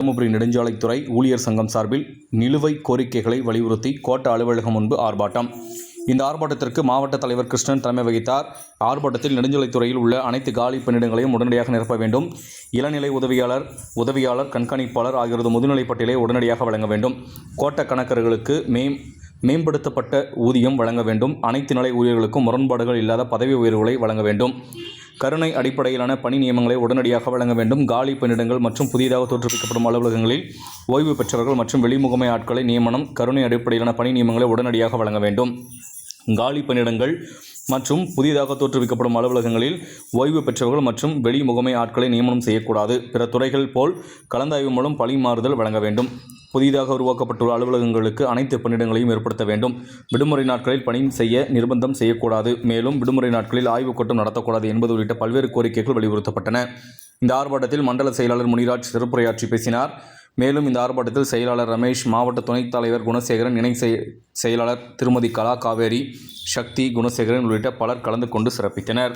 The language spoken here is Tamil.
தருமபுரி நெடுஞ்சாலைத்துறை ஊழியர் சங்கம் சார்பில் நிலுவை கோரிக்கைகளை வலியுறுத்தி கோட்ட அலுவலகம் முன்பு ஆர்ப்பாட்டம். இந்த ஆர்ப்பாட்டத்திற்கு மாவட்ட தலைவர் கிருஷ்ணன் தலைமை வகித்தார். ஆர்ப்பாட்டத்தில் நெடுஞ்சாலைத்துறையில் உள்ள அனைத்து காலி பணியிடங்களையும் உடனடியாக நிரப்ப வேண்டும். இளநிலை உதவியாளர் உதவியாளர் கண்காணிப்பாளர் ஆகியோரது முதுநிலை பட்டியலை உடனடியாக வழங்க வேண்டும். கோட்ட கணக்கர்களுக்கு மேம் மேம்படுத்தப்பட்ட ஊதியம் வழங்க வேண்டும். அனைத்து நிலை ஊழியர்களுக்கும் முரண்பாடுகள் இல்லாத பதவி உயர்வுகளை வழங்க வேண்டும். கருணை அடிப்படையிலான பணி நியமனங்களை உடனடியாக வழங்க வேண்டும். காலி பணியிடங்கள் மற்றும் புதிதாக தோற்றுவிக்கப்படும் அலுவலகங்களில் ஓய்வு பெற்றவர்கள் மற்றும் வெளிமுகமை ஆட்களை நியமனம் கருணை அடிப்படையிலான பணி நியமனங்களை உடனடியாக வழங்க வேண்டும். காலி பணியிடங்கள் மற்றும் புதிதாக தோற்றுவிக்கப்படும் அலுவலகங்களில் ஓய்வு பெற்றவர்கள் மற்றும் வெளி முகமை ஆட்களை நியமனம் செய்யக்கூடாது. பிற துறைகள் போல் கலந்தாய்வு மூலம் பணி மாறுதல் வழங்க வேண்டும். புதிதாக உருவாக்கப்பட்டுள்ள அலுவலகங்களுக்கு அனைத்து பணியிடங்களையும் ஏற்படுத்த வேண்டும். விடுமுறை நாட்களில் பணி செய்ய நிர்பந்தம் செய்யக்கூடாது. மேலும் விடுமுறை நாட்களில் ஆய்வுக் கூட்டம் நடத்தக்கூடாது என்பது உள்ளிட்ட பல்வேறு கோரிக்கைகள் வலியுறுத்தப்பட்டன. இந்த ஆர்ப்பாட்டத்தில் மண்டல செயலாளர் முனிராஜ் சிறப்புரையாற்றி பேசினார். மேலும் இந்த ஆர்ப்பாட்டத்தில் செயலாளர் ரமேஷ் மாவட்ட துணைத் தலைவர் குணசேகரன் இணை செயலாளர் திருமதி கலா காவேரி சக்தி குணசேகரன் உள்ளிட்ட பலர் கலந்து கொண்டு சிறப்பித்தனர்.